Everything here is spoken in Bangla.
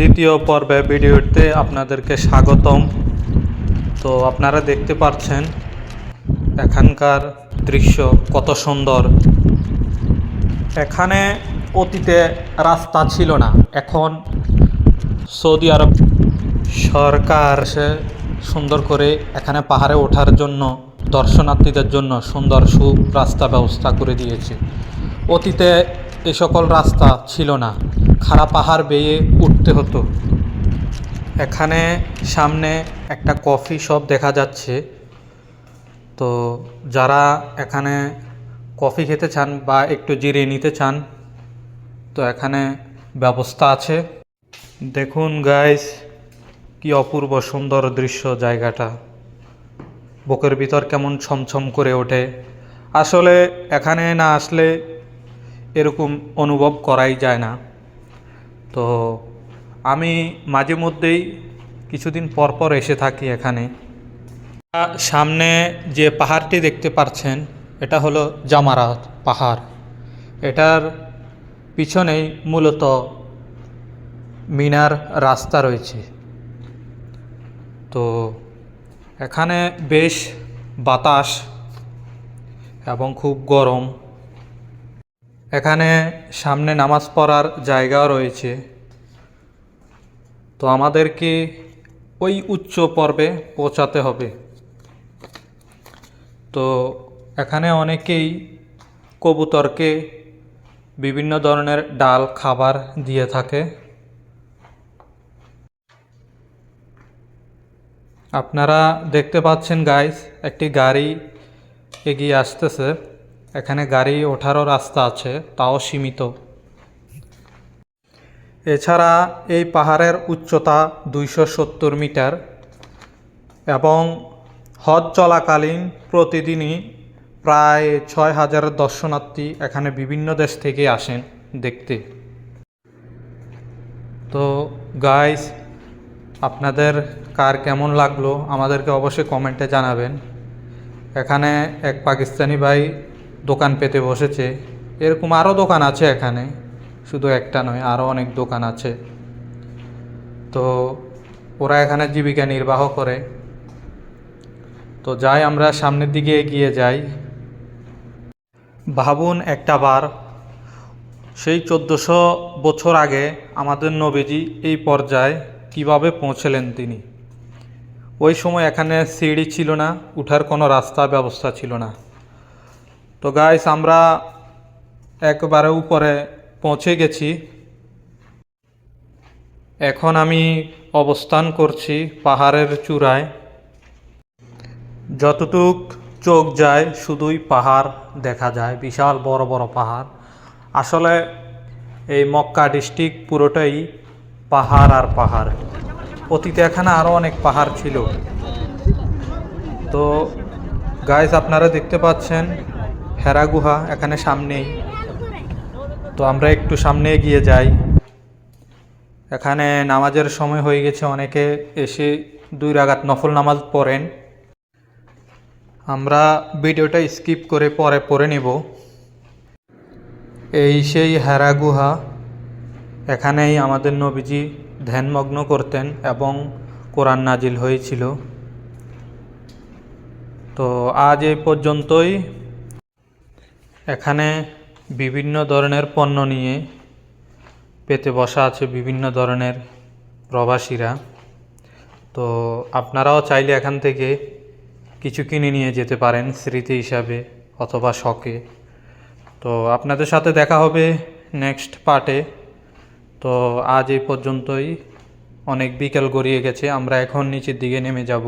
দ্বিতীয় পর্বে ভিডিওতে আপনাদেরকে স্বাগতম। তো আপনারা দেখতে পাচ্ছেন, এখানকার দৃশ্য কত সুন্দর। এখানে অতীতে রাস্তা ছিল না, এখন সৌদি আরব সরকার সে সুন্দর করে এখানে পাহাড়ে ওঠার জন্য, দর্শনার্থীদের জন্য সুন্দর সু রাস্তা ব্যবস্থা করে দিয়েছে। অতীতে এ সকল রাস্তা ছিল না খাড়া পাহাড় বেয়ে উঠতে হতো। এখানে সামনে একটা কফি শপ দেখা যাচ্ছে। তো যারা এখানে কফি খেতে চান বা একটু জিরিয়ে নিতে চান, তো এখানে ব্যবস্থা আছে। দেখুন গাইস কি অপূর্ব সুন্দর দৃশ্য জায়গাটা। বুকের ভিতর কেমন ছমছম করে ওঠে। আসলে এখানে না আসলে এরকম অনুভব করাই যায় না। তো আমি মাঝে মধ্যেই কিছুদিন পর পর এসে থাকি এখানে। সামনে যে পাহাড়টি দেখতে পাচ্ছেন এটা হলো জামারাত পাহাড়। এটার পিছনেই মূলত মিনার রাস্তা রয়েছে। তো এখানে বেশ বাতাস এবং খুব গরম। এখানে সামনে নামাজ পড়ার জায়গাও রয়েছে। তো আমাদেরকে ওই উচ্চ পর্বে পৌঁছাতে হবে। তো এখানে অনেকেই কবুতরকে বিভিন্ন ধরনের ডাল, খাবার দিয়ে থাকে। আপনারা দেখতে পাচ্ছেন গাইস একটি গাড়ি এগিয়ে আসতেছে। এখানে গাড়ি ওঠারও রাস্তা আছে, তাও সীমিত। এছাড়া এই পাহাড়ের উচ্চতা দুইশো সত্তর মিটার এবং হজ চলাকালীন প্রতিদিনই প্রায় ছয় হাজার দর্শনার্থী এখানে বিভিন্ন দেশ থেকে আসেন দেখতে। তো গাইস আপনাদের কার কেমন লাগল আমাদেরকে অবশ্যই কমেন্টে জানাবেন। এখানে এক পাকিস্তানি ভাই দোকান পেতে বসেছে। এরকম আরও দোকান আছে এখানে। শুধু একটা নয় আরও অনেক দোকান আছে। তো ওরা এখানে জীবিকা নির্বাহ করে। তো যাই, আমরা সামনের দিকে এগিয়ে যাই। ভাবুন একটা বার, সেই চোদ্দোশো বছর আগে আমাদের নবীজি এই পর্যায়ে কীভাবে পৌঁছলেন তিনি? ওই সময় এখানে সিঁড়ি ছিল না, উঠার কোনো রাস্তা ব্যবস্থা ছিল না। তো গাইস আমরা একবারে উপরে পৌঁছে গেছি। এখন আমি অবস্থান করছি পাহাড়ের চূড়ায়। যতটুক চোখ যায়, শুধুই পাহাড় দেখা যায়, বিশাল বড় বড় পাহাড়। আসলে এই মক্কা ডিস্ট্রিক্ট পুরোটাই পাহাড় আর পাহাড়। অতীতে এখানে আরও অনেক পাহাড় ছিল। তো গাইস আপনারা দেখতে পাচ্ছেন হেরা গুহা এখানে সামনেই। তো আমরা একটু সামনে এগিয়ে যাই। এখানে নামাজের সময় হয়ে গেছে, অনেকে এসে দুই রাগাত নফল নামাজ পড়েন। আমরা ভিডিওটা স্কিপ করে পরে পড়ে নেব। এই সেই হেরা গুহা, এখানেই আমাদের নবীজি ধ্যানমগ্ন করতেন এবং কোরআন নাজিল হয়েছিল। তো আজ এই পর্যন্তই। এখানে বিভিন্ন ধরনের পণ্য নিয়ে পেতে বসা আছে বিভিন্ন ধরনের প্রবাসীরা। তো আপনারাও চাইলে এখান থেকে কিছু কিনে নিয়ে যেতে পারেন স্মৃতি হিসাবে অথবা শখে। তো আপনাদের সাথে দেখা হবে নেক্সট পার্টে। তো আজ এই পর্যন্তই। অনেক বিকেল গড়িয়ে গেছে, আমরা এখন নিচের দিকে নেমে যাব।